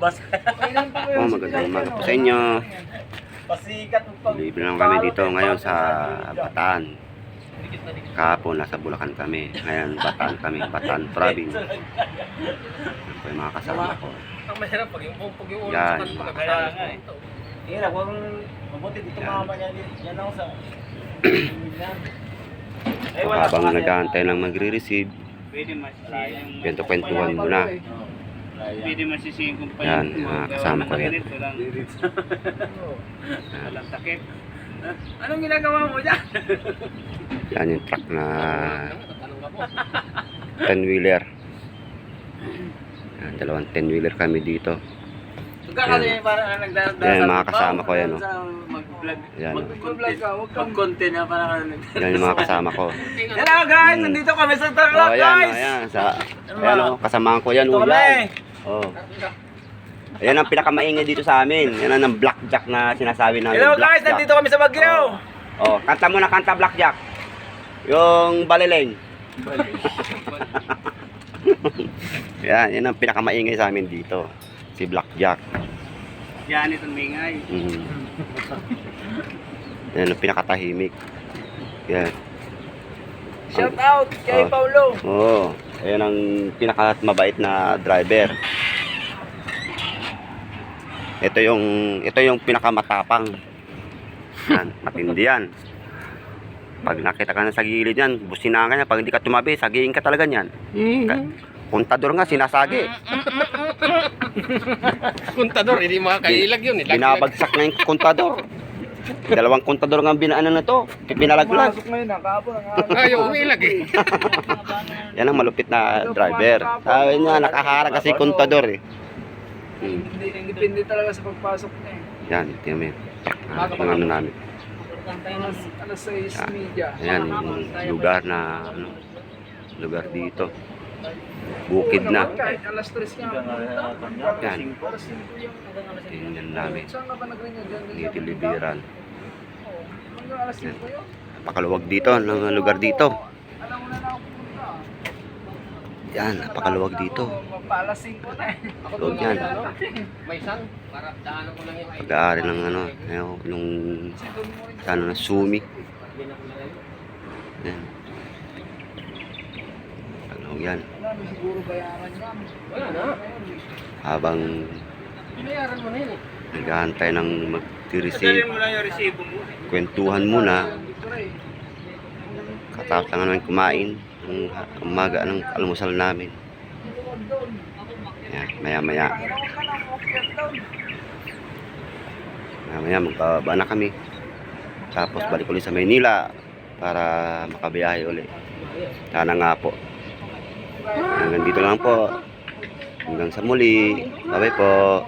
Bas. Oh, magandang umaga po sa inyo. Libre lang kami dito ngayon sa Bataan. Kahapon nasa Bulacan kami. Ngayon Bataan kami, Bataan Province. Yan po yung mga kasama ko. Ang mahirap pag yung pag yung ulo Yan. sa kanto Kaya nga eh. Hirap, huwag mabuti dito mga niya. Yan ako sa... Habang nag-aantay lang magre-receive, kwento-kwentuhan muna. Pwede masisihin kung pa Yan, mga kasama ko yan. Walang, Yan, walang takip. Anong ginagawa mo dyan? yan yung truck na 10-wheeler. Yan, dalawang 10-wheeler kami dito. Parang nagdadasal. Yan, mga kasama ko yan, oh. Mag-vlog. Yan. Mag-vlog ka, huwag kang... Mag-content na parang ano. yan yung mga kasama ko. Hello guys, nandito kami sa Tarlac Oh, yan, guys. oh, yan. Sa, ayan, oh, kasamahan ko yan. Ito Oh, kami. Oh. Ayan ang pinakamaingay dito sa amin. Yan ang blackjack na sinasabi namin. Hello guys, blackjack. nandito kami sa Baguio. Oh, kanta mo na kanta blackjack. Yung balileng. yan, yan ang pinakamaingay sa amin dito. Si Blackjack. Yan itong mingay. Mhm. Yan ang pinakatahimik. Yan. Shout out kay Oh. Paulo. Oh, ayan ang pinakamabait na driver. Ito yung ito yung pinakamatapang. Yan, matindi yan. Pag nakita ka na sa gilid yan, businahan ka niya. Pag hindi ka tumabi, sagihin ka talaga niyan. Ka- Kontador nga, sinasagi. Kontador, hindi makakailag yun. Binabagsak na yung kontador. Dalawang kontador nga binaano na to. Pinalaglag. ngayon, nakapon ang Ayaw, umilag eh. Yan ang malupit na driver. Sabi niya, nakaharang kasi kontador eh. Hmm. Depende talaga sa pagpasok niya eh. Yan, tingnan mo yun. Ah, yung ano namin. Alas, alas 6 Yan. media. Ayan, yung lugar na, ano, lugar dito. Bukid na. Kahit alas 3 nga. Yan, Alas 5 yung... tingnan namin. Hanggang alas 5 yun? Napakaluwag dito, ng lugar dito. Alam mo na na ako pumunta. Yan, napakaluwag dito. Paalas 5 na eh. Yan. May isang, para daanan ko lang yung Pag-aari ng ano, yung, yung sa ano na, sumi. Yan. Yan. Habang eh. naghahantay ng mo. kwentuhan muna. Eh. Katapos na namin kumain ng umaga ng almusal namin. Yan, maya maya. Panginoon ka na, umakyat doon. Maya maya magbababa na kami. Tapos balik ulit sa Maynila para makabiyahe ulit. Sana nga po. Hanggang dito lang po. Hanggang sa muli. Bye po.